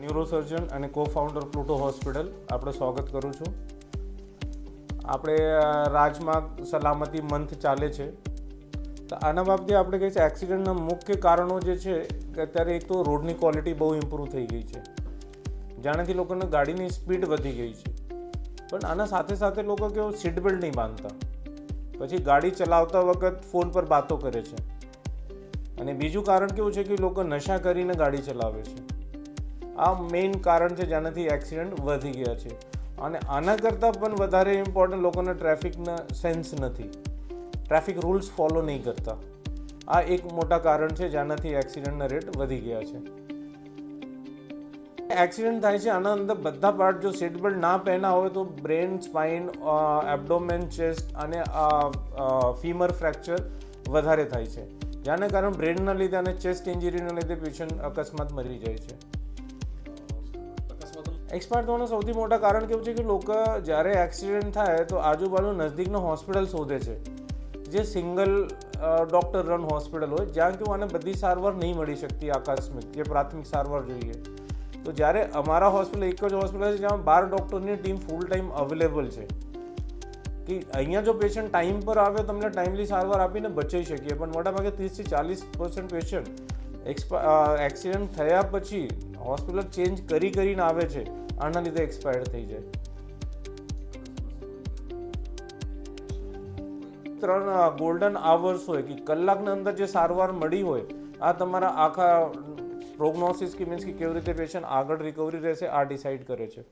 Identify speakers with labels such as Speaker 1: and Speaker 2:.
Speaker 1: Neurosurgeon અને કો founder Pluto hospital આપણે સ્વાગત કરું છું. આપણે રાજમાર્ગ સલામતી મંથ ચાલે છે. તો આના બાબતે આપણે કહીએ છીએ એક્સિડન્ટના મુખ્ય કારણો જે છે, કે અત્યારે એક તો રોડની ક્વોલિટી બહુ ઇમ્પ્રૂવ થઈ ગઈ છે. જાણેથી લોકોને ગાડીની સ્પીડ વધી ગઈ છે. પણ આના સાથે સાથે લોકો કેવું સીટ બેલ્ટ નહીં બાંધતા. પછી ગાડી ચલાવતા વખત ફોન પર વાતો કરે છે. અને બીજું કારણ કેવું છે કે લોકો નશા કરીને ગાડી ચલાવે છે. આ મેઇન કારણ છે જેનાથી એક્સિડન્ટ વધી ગયા છે. અને આના કરતાં પણ વધારે ઇમ્પોર્ટન્ટ લોકોને ટ્રાફિકના સેન્સ નથી. ટ્રાફિક રૂલ્સ ફોલો નહીં કરતા. આ એક મોટા કારણ છે જેનાથી એક્સિડન્ટના રેટ વધી ગયા છે. એક્સિડન્ટ થાય છે આના અંદર બધા પાર્ટ જો સીટ બેલ્ટ ના પહેના હોય તો બ્રેન સ્પાઇન એબડોમેન ચેસ્ટ અને ફીમર ફ્રેક્ચર વધારે થાય છે. જેના કારણે બ્રેનના લીધે અને ચેસ્ટ ઇન્જરીના લીધે પેશન્ટ અકસ્માત મરી જાય છે. એક્સપાયર થવાનું સૌથી મોટા કારણ કેવું છે કે લોકો જ્યારે એક્સિડન્ટ થાય તો આજુબાજુ નજદીકનો હોસ્પિટલ શોધે છે. જે સિંગલ ડૉક્ટર રન હોસ્પિટલ હોય, જ્યાં કે આને બધી સારવાર નહીં મળી શકતી આકસ્મિક, જે પ્રાથમિક સારવાર જોઈએ. તો જ્યારે અમારા હોસ્પિટલ એક જ હોસ્પિટલ છે જ્યાં બાર ડૉક્ટરની ટીમ ફૂલ ટાઈમ અવેલેબલ છે. કે અહીંયા જો પેશન્ટ ટાઈમ પર આવે તમને ટાઈમલી સારવાર આપીને બચાવી શકીએ. પણ મોટાભાગે ત્રીસથી ચાલીસ પર્સન્ટ પેશન્ટ એક્સિડન્ટ થયા પછી હોસ્પિટલ ચેન્જ કરી કરીને આવે છે. આના લીધે એક્સપાયર થઈ જાય. ત્રણ ગોલ્ડન આવર્સ હોય કે કલાકના અંદર જે સારવાર મળી હોય, આ તમારા આખા પ્રોગ્નોસિસ કે મીન્સ કે કેવી રીતે પેશન્ટ આગળ રિકવરી રહેશે, આ ડિસાઇડ કરે છે.